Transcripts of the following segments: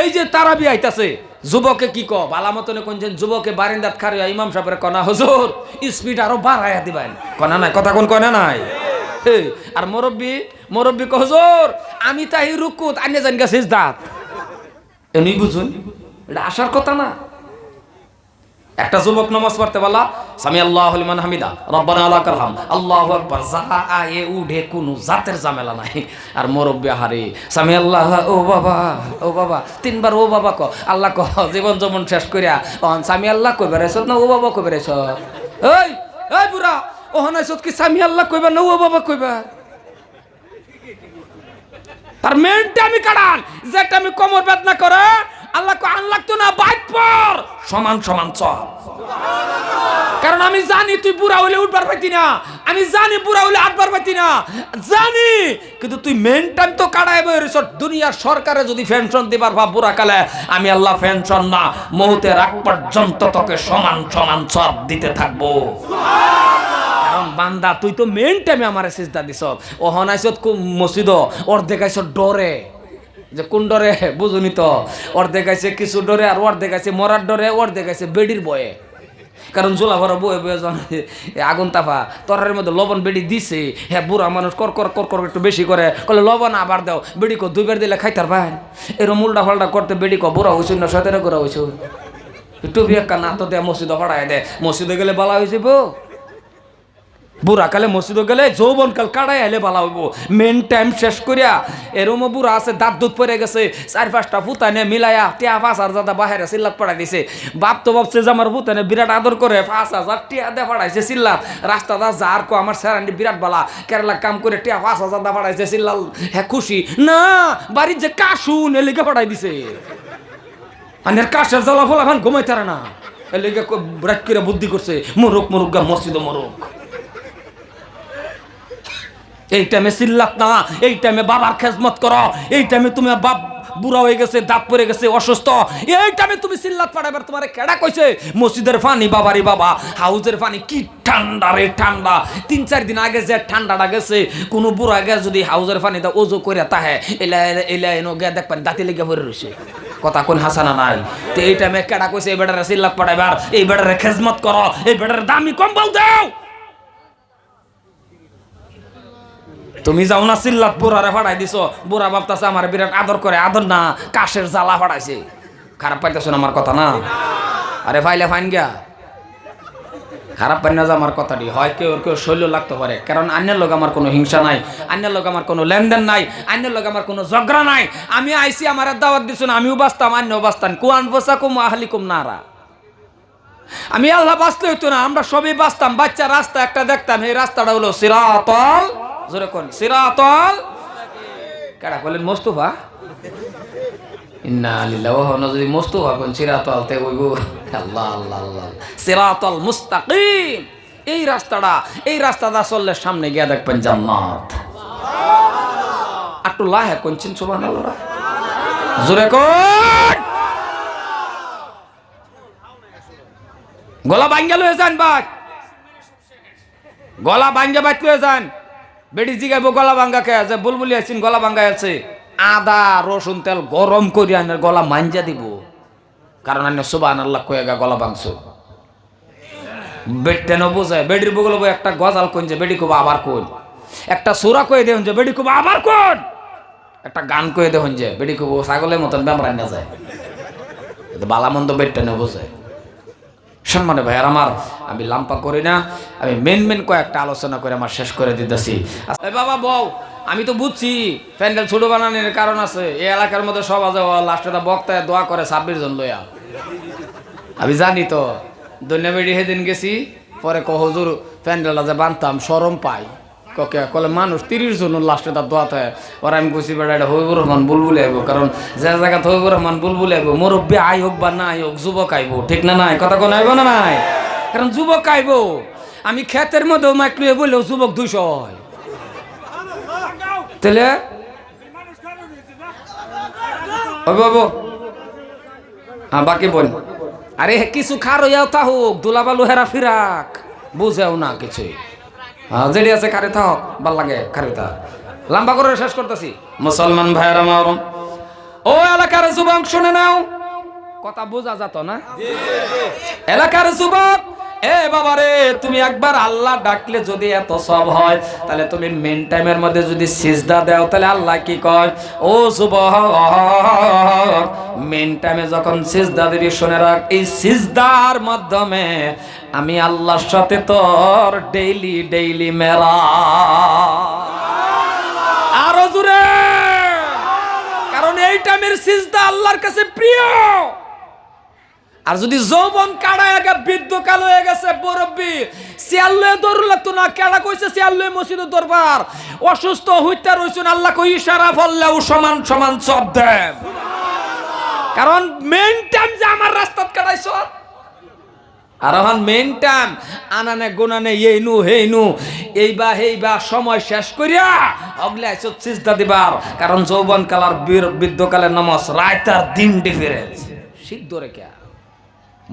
এই যে তারাবি আইতাছে, যুবকে কি ক বালা মতনে কোনছেন যুবকে বারিন্দাত খারিয়া ইমাম সাহেবের কনা, হুজুর স্পিড আরও বাড়াইয়া দিবেন। কনা নাই, কথা কোন কনা নাই? আর মুরব্বী মুরব্বী হুজুর, আমি তাই রুকুত আনে জান গেছিস দাঁত এমনি বুঝুন, এটা আসার কথা না। একটা যুবক নামাজ পড়তে বলা সামি আল্লাহ লিমান হামিদা, রব্বানা আলা কালহাম আল্লাহ আকবার। যা আয়ে উঠে কোনো জাতের ঝামেলা নাই। আর মুরব্বী হারে সামি আল্লাহ ও বাবা ও বাবা, তিনবার ও বাবা ক আল্লাহ ক জীবন যেমন শেষ করিয়া অহন সামি আল্লাহ কই বেড়াইছ না ও বাবা কই বেড়াইছ এই এই বুড়া ওহন আইছত কি সামি আল্লাহ কইবা না ও বাবা কইবা? তার মেনটা আমি কাড়ান যেটা আমি কোমর বেদনা করে, আল্লাহ কো আল্লাহ তো না, বাইক পর। সমান সমান চল কারণ আমি জানি তুই বুড়া হইলে উঠবার পাইতি না। আমি জানি বুড়া হইলে আটবার পাইতি না। জানি! কিন্তু তুই মেন টাইম তো কাটাই বই রিসোর্ট দুনিয়ার সরকারে যদি পেনশন দিবার ভাব বুড়া কালে, আমি আল্লাহ পেনশন না মৌতের আগ পর্যন্ত তোকে সমান সমান সব দিতে থাকব। বান্দা, তুই তো মেন টাইমে আমার সিজদা দিছ ও হনাইছত মসজিদ ওর দেখাইছ ডরে। যে কোন ডরে, বুঝুনি তো। ওর দেখাইছে কিছু ডরে আর ওর দেখাইছে মরার ডরে ওর দেখাইছে বেডির বয়ে। কারণ জোলা ভরা বয়ে বয়ে আগুন তাফা তরকারির মধ্যে লবণ বেডি দিছে। হ্যাঁ বুড়া মানুষ, কর কর কর কর, একটু বেশি করে। কলে লবণ আবার দাও, বেডি কো দুইবার দিলে খাইতার ভাই। এরম উল্টা ফাল্টা করতে বেডি কো বুড়া হয়েছে না সতেরো করে হয়েছে টুপি একটা না তো দে, মসজিদে পড়ায় দে। মসজিদে গেলে বলা হয়েছে বউ। বুড়া কালে মসজিদ গেলে যৌবন কাল কাড়াই আইলে বালা হইব। মেন টাইম শেষ করিয়া এরম বুড়া আছে, দাঁত দুধ পরে গেছে, চার পাঁচটা ফুতানে মিলাইয়া টিয়া পাঁচ হাজার দাদা বাহিরে সিল্লাত পড়াই দিছে। বাপ তো ভাবছে যে আমার ফুতানে বিরাট আদর করে, পাঁচ হাজার টিয়া দে পড়াইছে সিল্লাত। রাস্তা দা যার কো, আমার স্যারান্ডি বিরাট বালা। কেরালা কাম করে টিয়া পাঁচ হাজার দা পড়াইছে সিল্লাল। হ্যাঁ খুশি। না, বাড়ির যে কাশুন এলিকে পড়াই দিছে। আনের কাশের জ্বালা ফোলা খান ঘুমাই তারা না এলিকে রাত করে বুদ্ধি করছে, মরুক মরুক গা, মসজিদ মরুক। এই টাইমে চিল্লাত না, এই টাইমে বাবার খেজমত করো, এই টাইমে তুমি বাপ বুড়া হয়ে গেছে, দাঁত পড়ে গেছে, অসুস্থ, এই টাইমে তুমি চিল্লাত পাঠাবার তোমার কেডা কইছে? মসজিদের পানি বাবারি বাবা, হাউজের পানি কি ঠান্ডা রে ঠান্ডা। তিন চার দিন আগে যে ঠান্ডাটা গেছে, কোনো বুড়া গে যদি হাউজের পানিটা ওজো করে তাহে, এলা এলা এনো গে দেখ দেখবেন দাঁতি লেগে পড়ে রয়েছে কথা কোন হাসানা নাই? তো এই টাইমে কেডা কইছে, এই বেটারে চিল্লাত পাঠাইবার এই বেটারে খেজমত করো, এই বেটারে দামি কম্বল দাও। তুমি যাও না চিল্লাত বুড়ারে ফাড়াই দিছ। বুড়া বাপতাছে আমার বিরাট আদর করে আদর না কাশের জ্বালা ফাড়াইছে খারাপ পাইতেছ না আমার কথা না? আরে ফাইলে ফাইন গিয়া। খারাপ পাই না যে আমার কথাটি। হয়, কেউ কেউ শৈল লাগতে পারে। কারণ অন্যের লোক আমার কোনো হিংসা নাই। অন্যের লোক আমার কোনো লেনদেন নাই। অন্যের লোক আমার কোনো ঝগড়া নাই। আমি আইসি আমার দাওয়াত দিছো না, আমিও বাঁচতাম অন্যও বাঁচতাম। কুয়ান বসা কুম আহলি কুম নারা। আমি আল্লাহ বাঁচতে হইতো না, আমরা সবই বাঁচতাম। বাচ্চা রাস্তা একটা দেখতাম এই রাস্তাটা হলো সিরাতল জোরে কোন? সিরাতল। কেডা বলেন মোস্তফা? ইন্না লিল্লাহ ওয়া ইন্না যদি মোস্তফা কোন সিরাতল তে ওইগো আল্লাহ আল্লাহ আল্লাহ। সিরাতল মুস্তাকিম। এই রাস্তাটা এই রাস্তাটা চললে সামনে গিয়ে দেখবেন জান্নাত। লাহে কোনছেন সুবহানাল্লাহ। জোরে কোন? গলা ভাঙ্গা লয়ে যান ভাই। গলা ভাঙ্গা বাইত লয়ে যান। বেটি জিগাইব, গলা ভাঙ্গা খেয়ে আছে? বুলবুলি আছেন গলা ভাঙ্গা আছে। আদা, রসুন, তেল গরম করি আনের গলা মাঞ্জা দিব। কারণ আনে সুবান আল্লাহ কয়ে গা গলা ভাঙছ। বেটেন বোঝায়, বেডির বগল একটা গজাল কোন যে বেডি খুব আবার কোন একটা সুরা কয়ে দেন যে বেডি খুব আবার কোন একটা গান কয়ে দেন যে বেডি খুব ছাগলের মতন ব্যামরাই না যায় বালামন্দ বেটেনে বোঝায়। সম্মানে ভাই আর আমার, আমি লাম্পা করি না, আমি মেন মেন কয়েকটা আলোচনা করে আমার শেষ করে দিতেছি। বাবা বউ, আমি তো বুঝছি, প্যান্ডেল ছোট বানানোর কারণ আছে, এই এলাকার মধ্যে সব আছে লাস্টে তা বক্তায় দোয়া করে ছাব্বিশ জন লইয়া। আমি জানি তো, দৈন্যবেড়ি সেদিন গেছি, পরে কহজুর হজুর প্যান্ডেলটা যে বানতাম সরম পাই। ককে কলে মানুষ তিরিশ জন লাস্টে তার দোয়াতে ওরা আমি কুচি বেড়া এটা হইবুর রহমান বুলবুলে আইব। কারণ যে জায়গাতে হইবুর রহমান বুলবুলে আইব, মুরব্বী আই হোক বা না আই হোক, যুবক আইব। ঠিক না নাই? কথা কোন আইব না নাই? কারণ যুবক আইব। আমি ক্ষেতের মধ্যেও মাইক্রো বললেও যুবক দুইশো হয়। তাহলে হ্যাঁ বাকি বোন আরে, কিছু খার হইয়াও তা হোক, দুলাবালু হেরা ফিরাক। বুঝেও না কিছুই যেটি আছে খারে থাক ভালো লাগে খারে তা। লম্বা করে শেষ করতেছি। মুসলমান ভাইয়ের আমার ও এলাকার যুবক, শুনে নাও। কথা বোঝা যেত না? এলাকার যুবক, এ বাবা রে তুমি একবার আল্লাহ ডাকলে যদি এত সব হয়, তাহলে তুমি মেন টাইমের মধ্যে যদি সিজদা দাও, তাহলে আল্লাহ কি কয়? ও যুবক মেন টাইমে যখন সিজদা দিবি, শুনে রাখ, এই সিজদার মাধ্যমে আমি আল্লাহর সাথে তোর ডেইলি ডেইলি মেরা আরও জুড়ে কারণ এই টাইমের সিজদা আল্লাহর কাছে প্রিয়। আর যদি যৌবন কাড়া একা বৃদ্ধ কাল হয়ে গেছে বরব্বি শিয়াল্লে দৌড় লাগতো না, কেডা কইছে শিয়াল্লে মসজিদ দরবার? অসুস্থ হইতে রইছুন আল্লাহ কই ইশারা ফললেও সমান সমান সব দেন। কারণ মেন টাইম যে আমার রাস্তাত কাটাইছ আর এখন মেন টাইম আনানে গুনানে এই নু হেই নু এইবা হেইবা সময় শেষ করিয়া অগলে আইসো চিন্তা দিবার। কারণ যৌবন কালার বৃদ্ধকালের নমস রায়তার দিন ডিফারেন্স সিদ্ধ রেখে।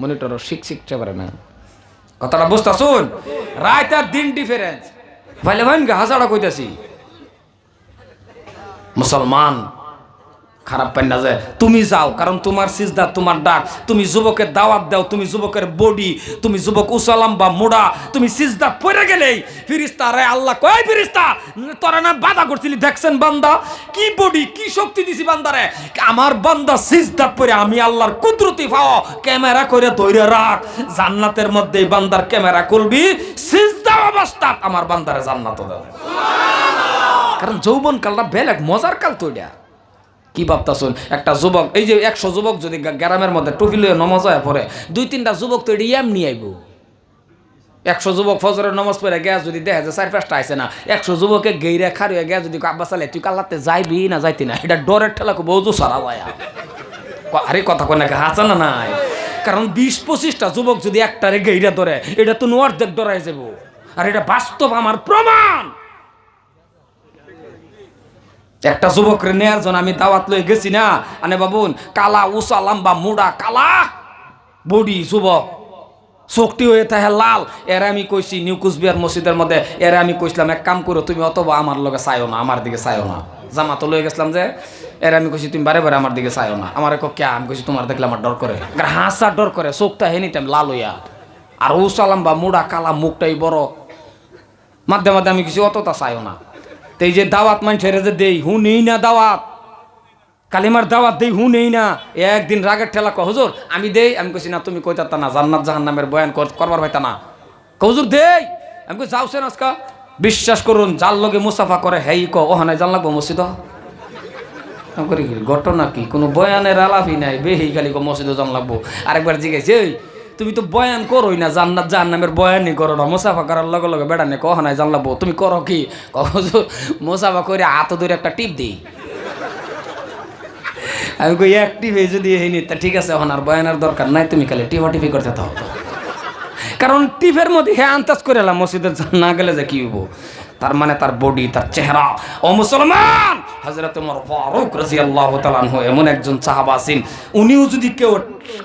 মনিটর শিখ শিখতে পারে না। কথাটা বুঝতে শুন? রায়তার দিন ডিফারেন্স ভাইলে ভাইন হাজারা কইতাছি। মুসলমান খারাপ পাই না যে তুমি যাও, কারণ তোমার সিজদা, তোমার ডাক, তুমি যুবকের দাওয়াত দাও, তুমি যুবকের বডি, তুমি যুবক উসালাম বা মোড়া তুমি সিজদা পড়ে গেলেই ফিরিস্তা রে আল্লাহ কয় ফিরিস্তা, তোরা না বাধা করছিলি, দেখছেন বান্দা, কি বডি, কি শক্তি দিছি বান্দারে আমার বান্দা সিজদা পড়ে, আমি আল্লাহর কুদরতি পাও ক্যামেরা করে ধরে রাখ, জান্নাতের মধ্যে বান্দার ক্যামেরা করবি সিজদা অবস্থা আমার বান্দারে জান্নাত দেবে কারণ যৌবন কালটা বেলেগ, মজার কাল তো কি ভাবতাছুন? একটা যুবক, এই যে একশো যুবক যদি গ্রামের মধ্যে টুপি লয়ে নমাজ হয় পরে দুই তিনটা যুবক তো এটা এমনি আইব। একশো যুবক ফজরের নমাজ পড়ে গ্যাস যদি দেখে যে চার পাঁচটা আইসে না, একশো যুবকে গেইরে খারিয়ে গ্যাস যদি আব্বা চালে তুই কাল্লাতে যাইবি না যাইতি না? এটা ডরের ঠেলা খুব বহু সারা যায় আরে কথা কয় নাকি হাসা না নাই? কারণ বিশ পঁচিশটা যুবক যদি একটারে গেইরা ধরে, এটা তো নোয়ার দেখ ডরাই যাব আর এটা বাস্তব আমার প্রমাণ। একটা যুবকরে নেয়ার জন্য আমি দাওয়াত লই গেছি না। আনে বাবুন, কালা উষা লম্বা, মুড়া, কালা। বডি যুবক। চোখটি হয়ে তাহে লাল। এর আমি কইছি, নিউ কুচবিহার মসজিদের মধ্যে, এর আমি কইছিলাম, এক কাম করো, তুমি অথবা আমার লগে চাইও না, আমার দিকে চাইও না। জামাতো লয়ে গেছিলাম যে, এর আমি কইছি, তুমি বারে বারে আমার দিকে চাইও না। আমার এক কে আমি কইছি, তোমার দেখলে আমার ডর করে। হাসা ডর করে, চোখটা হেনি টাইম লাল হইয়া। আর উষা লম্বা, মুড়া, কালা, মুখটাই বড়। মাধ্যমে মাধ্যমে আমি কিছু অতটা চাইও না। তো এই যে দাওয়াত মানুষের যে দেই হু নেই না দাওয়াত। কালিমার দাওয়াত দেই হু নেই না একদিন রাগের ঠেলা কহ হুজুর আমি দেই। আমি কইছি না তুমি কইতা না জান্নাত জাহান্নামের বয়ান কর- করবার হইতা না। কও, হুজুর দেই। আমি কই যাওছেন আজকা বিশ্বাস করুন যার লগে মুসাফা করে হেই ক ওহানে জান লাগবো মসজিদ? কি, ঘটনা কি? কোনো বয়ানের আলাপই নাই বেহি খালি কো মসজিদে জান লাগবো। আরেকবার জিজ্ঞাসি এই তুমি তো বয়ান করোই না জান্নাত জাহান্নামের বয়ানই করো না। মুসাফা করার লগে লগে বেড়া নেই কহ নাই জান লাগবো তুমি করো কি? হুজুর, মুসাফা করে হাত ধরে একটা টিপ দিই। আমি কই অ্যাক্টিভ হয়ে যদি হইনি তা ঠিক আছে এখন আর বয়ানের দরকার নাই তুমি খালি টিপা টিপি করতে থাকো। কারণ টিপের মধ্যে হ্যাঁ আন্দাজ করে এলাম মসজিদে না গেলে যে কি হইব? তার মানে তার বডি তার চেহারা। ও মুসলমান! হজরত ওমর ফারুক রাদিয়াল্লাহু তাআলা আনহু এমন একজন সাহাবা আছেন, উনিও যদি কেউ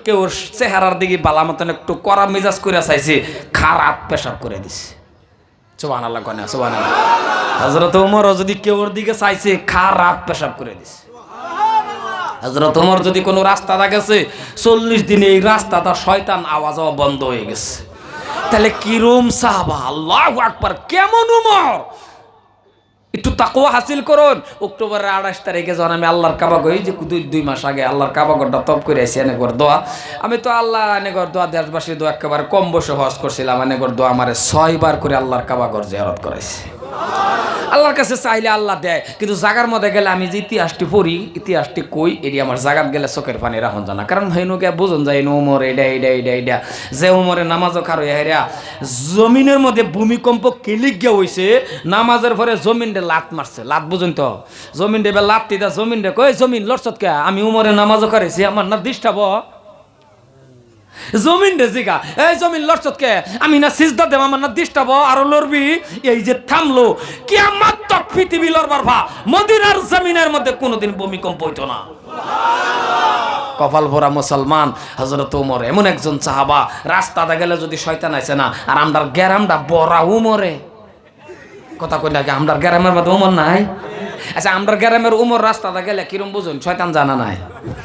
কেউ চেহারার দিকে বালা মতন একটু কড়া মেজাজ করে চাইছে, খারাপ পেশাব করে দিছে। সুবহানাল্লাহ সুবহানাল্লাহ। ওমরও যদি কেউর দিকে চাইছে, খারাপ পেশাব করে দিছে। যদি কোনো রাস্তা গেছে চল্লিশ দিনে এই রাস্তাটা শয়তান আওয়াজ বন্ধ হয়ে গেছে। তাহলে কিরম সাহাবা? আল্লাহ আকবার, কেমন উমর? একটু তাকুয়া হাসিল করুন। অক্টোবরের আঠাশ তারিখে যখন আমি আল্লাহর কাবা গই যে দুই দুই মাস আগে আল্লাহর কাবা গড়টা তপ করে আসি এনেগর দোয়া। আমি তো আল্লাহ এনেগর দোয়া, দেশবাসীর দোয়া একেবারে কম বসে হজ করছিলাম এনেগর দোয়া আমার ছয়বার করে আল্লাহর কাবা গড় জিয়ারত করাইছে। আল্লাহর কাছে চাইলে আল্লাহ দেয়। কিন্তু জাগার মধ্যে গেলে আমি যে ইতিহাসটি পড়ি, ইতিহাসটি কই, এটি আমার জাগাত গেলে চোখের পানি রাখুন জানা। কারণ হেনুকে বুঝুন যায় উমর এটা এটা এটা এটা যে উমরে নামাজও খারো হেরা। জমিনের মধ্যে ভূমিকম্প কেলিক গিয়ে হইছে, নামাজের পরে জমিনটা লাত মারছে। লাত বুঝুন তো? জমিন দেবে লাত দিদা জমিন রে কই জমিন লড়ছত কে? আমি উমরে নামাজও খারাইছি, আমার না ডিস্টার্ব জমিন রে এই জমিন লড়ছত কে? আমি না সিজদা দেব, আমার না ডিস্টার্ব আরও লড়বি? এই যে থামলো, কিয়ামত তক পৃথিবী লড়বার ভা। মদিনার জমিনের মধ্যে কোনোদিন ভূমিকম্প হইতো না। কপাল ভরা মুসলমান হজরত উমর, এমন একজন চাহাবা রাস্তাতে গেলে যদি শয়তান আছে না, আর আমরার গ্যারামটা বড়া উমরে। কথা কই নাকি আমরার গ্যারামের মধ্যে উমর নাই? আচ্ছা আমরা গ্রামের উমর রাস্তাটা গেলে কিরম বুঝুন? শয়তান জানা নাই।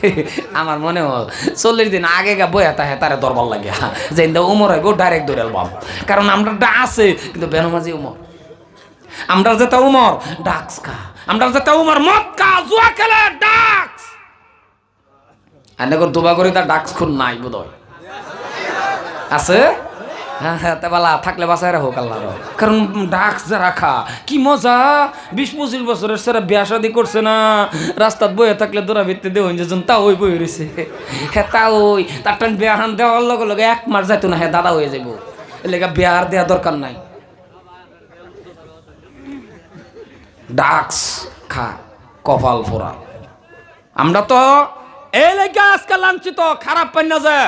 আমার মনে হয় চল্লিশ দিন আগে গা বইয়া তাহে তারে দরবার লাগে যে উমর হইব ডাইরেক্ট দৌড়ে বাম কারণ আমরা ডা আছে, কিন্তু বেনমাজি উমর। আমরা যেটা উমর, ডাক্স খা আমরা যেটা উমর, মদ খা জুয়া খেলে ডাক্স। আর দুবা করি তার ডাক্স খুন নাই বোধ আছে? হ্যাঁ হ্যাঁ তা বালা, থাকলে বাসায় রাখো আল্লাহ কারণ ডাক্স যা রাখা কি মজা? বিশ পঁচিশ বছরের সেরা বিয়া শাদি করছে না। রাস্তাত বয়ে থাকলে দৌড়া ভিত্তি দেও যে তা ওই বই রয়েছে হ্যাঁ তা ওই, তার টান বিয়া হান দেওয়ার লগে লগে এক মাস যাইতো না হ্যাঁ দাদা হয়ে যাব এলাকা বিয়া আর দেওয়া দরকার নাই। ডাক্স খা, কপাল ফোরা আমরা তো এই লেগে আজকাল লাঞ্ছিত, খারাপ পাই না যে।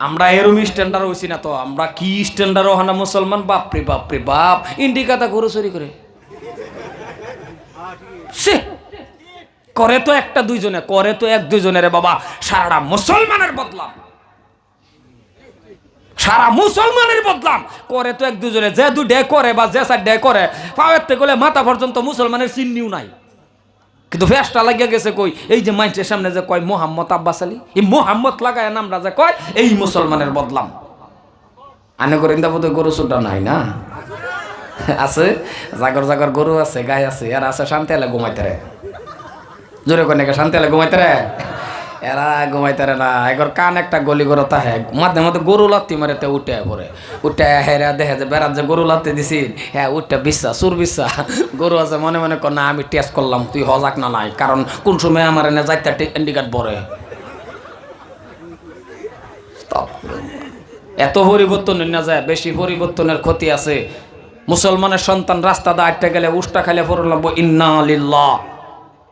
আমরা এরম স্ট্যান্ডার্ড হইছি না তো, আমরা কি স্ট্যান্ডার্ড হনা মুসলমান? বাপরে বাপরে, বাপ। ইন্ডিকাতা গরু চুরি করে। সে করে তো একটা দুইজনে, করে তো এক দুইজনের বাবা। সারাটা মুসলমানের বদলাম। সারা মুসলমানের বদলাম। করে তো এক দুজনে যে দু ডে করে বা যে সার ডে করে পাওয়ার গেলে মাথা পর্যন্ত মুসলমানের চিহ্নিও নাই। কিন্তু ফেসটা লাগিয়া গেছে কই? এই যে মাইন্সের সামনে যে কয়, মোহাম্মদ আব্বাস আলী? এই মোহাম্মদ লাগায় নাম রাজা কয়, এই মুসলমানের বদলাম। আনে করে বোধহয় গরু চুটা নাই না? আছে? জাগর জাগর গরু আছে গায়ে আছে আর আছে, শান্তি এলে ঘুমাইতে রে। জোরে কনে শান্তি এলে ঘুমাইতে রে? এরা ঘুমাইতে রে না এগর কান একটা গলি গরু তাহে মাঝে মধ্যে গরু লাত্তি মারে তে উঠে পরে উঠে হেরা দেখে যে বেড়াত যে গরু লাত্তি দিছি হ্যাঁ উঠে বিশ্বাস, সুর বিশ্বাস। গরু আছে, মনে মনে কর, না, আমি টেস্ট করলাম, তুই হজাক না নাই, কারণ কোন সময় আমার এনে যাইতে ইন্ডিকেট বরে এত পরিবর্তন না যায়, বেশি পরিবর্তনের ক্ষতি আছে। মুসলমানের সন্তান রাস্তা দা আটটা গেলে, উষ্টা খাইলে লাগবো, ইন্না লিল্লাহ।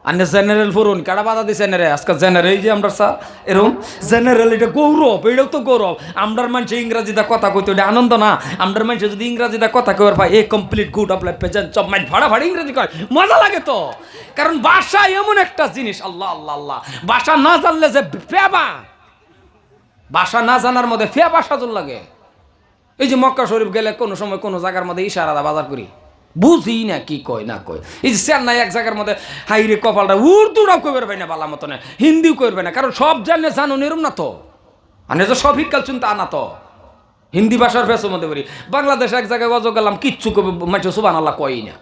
আনে জেনারেল ফরুন, কারা বাধা দিছে রে? আজকে জেনারেল এই যে আমরা স্যার এরকম জেনারেল এটা গৌরব, এটাও তো গৌরব। আমরার মানুষ ইংরাজিতে কথা কইতে এটা আনন্দ না। আমরার মানুষ যদি ইংরাজিতে কথা কইবার পাই এ complete good of life present সব মাইন্ড ভাড়া ভাড়া ইংরেজি কয়, মজা লাগে তো। কারণ ভাষা এমন একটা জিনিস, আল্লাহ আল্লাহ আল্লাহ। ভাষা না জানলে যে পেবা ভাষা না জানার মধ্যে ভাষা জোর লাগে। এই যে মক্কা শরীফ গেলে কোনো সময় কোনো জায়গার মধ্যে ইশারা বাজার করি। বুঝি না কি কয়, না কয়। এই যে চেন্নাই এক জায়গার মধ্যে হাইরে কপালটা উর্দুরাও কই পারবে না বালা মতনে, হিন্দিও করবে না, কারণ সব জানলে জানো এরম না তো। আর যে সব হিকাল তা না তো। হিন্দি ভাষার ফেসের মধ্যে বলি বাংলাদেশ এক জায়গায় গজ গেলাম কিচ্ছু মাঠে সুবান আল্লাহ কয়ই না।